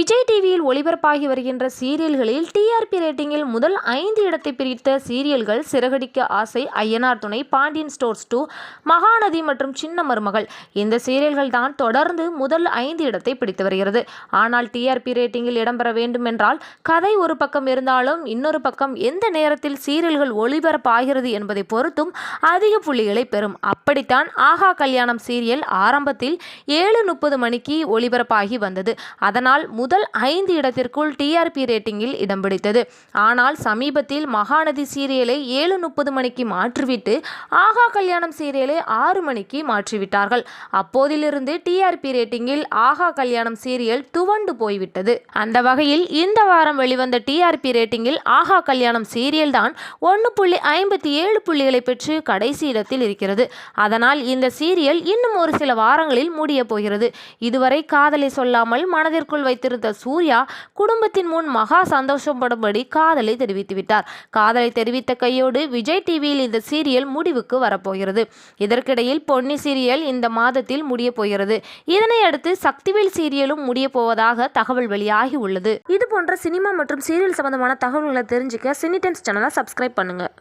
விஜய் டிவியில் ஒளிபரப்பாகி வருகின்ற சீரியல்களில் டிஆர்பி ரேட்டிங்கில் முதல் ஐந்து இடத்தை பிரித்த சீரியல்கள் சிறகடிக்க ஆசை ஐயனார் துணை பாண்டியன் ஸ்டோர்ஸ் டூ மகாநதி மற்றும் சின்ன மருமகள். இந்த சீரியல்கள் தான் தொடர்ந்து முதல் ஐந்து இடத்தை பிடித்து வருகிறது. ஆனால் டிஆர்பி ரேட்டிங்கில் இடம்பெற வேண்டுமென்றால் கதை ஒரு பக்கம் இருந்தாலும் இன்னொரு பக்கம் எந்த நேரத்தில் சீரியல்கள் ஒளிபரப்பாகிறது என்பதை பொறுத்தும் அதிக புள்ளிகளை பெறும். அப்படித்தான் ஆகா கல்யாணம் சீரியல் ஆரம்பத்தில் ஏழு முப்பது மணிக்கு ஒளிபரப்பாகி வந்தது. அதனால் முதல் முதல் ஐந்து இடத்திற்குள் டிஆர்பி ரேட்டிங்கில் இடம் பிடித்தது. ஆனால் சமீபத்தில் மகாநதி சீரியலை ஏழு முப்பது மணிக்கு மாற்றிவிட்டு ஆகா கல்யாணம் சீரியலை ஆறு மணிக்கு மாற்றிவிட்டார்கள். அப்போதிலிருந்து டிஆர்பி ரேட்டிங்கில் ஆகா கல்யாணம் சீரியல் துவண்டு போய்விட்டது. அந்த வகையில் இந்த வாரம் வெளிவந்த டிஆர்பி ரேட்டிங்கில் ஆகா கல்யாணம் சீரியல் தான் ஒன்று புள்ளி ஐம்பத்தி ஏழு புள்ளிகளை பெற்று கடைசி இடத்தில் இருக்கிறது. அதனால் இந்த சீரியல் இன்னும் ஒரு சில வாரங்களில் முடிய போகிறது. இதுவரை காதலை சொல்லாமல் மனதிற்குள் வைத்திருந்த சூர்யா குடும்பத்தின் முன் மகா சந்தோஷப்படும்படி காதலை தெரிவித்து விட்டார். காதலை தெரிவித்த கையோடு விஜய் டிவியில் இந்த சீரியல் முடிவுக்கு வரப்போகிறது. இதற்கிடையில் பொன்னி சீரியல் இந்த மாதத்தில் முடிய போகிறது. இதனை அடுத்து சக்திவேல் சீரியலும் முடிய போவதாக தகவல் வெளியாகி உள்ளது. இது போன்ற சினிமா மற்றும் சீரியல் சம்பந்தமான தகவல்களை தெரிஞ்சுக்க சினி டென்ஸ் சேனலை சப்ஸ்கிரைப் பண்ணுங்கள்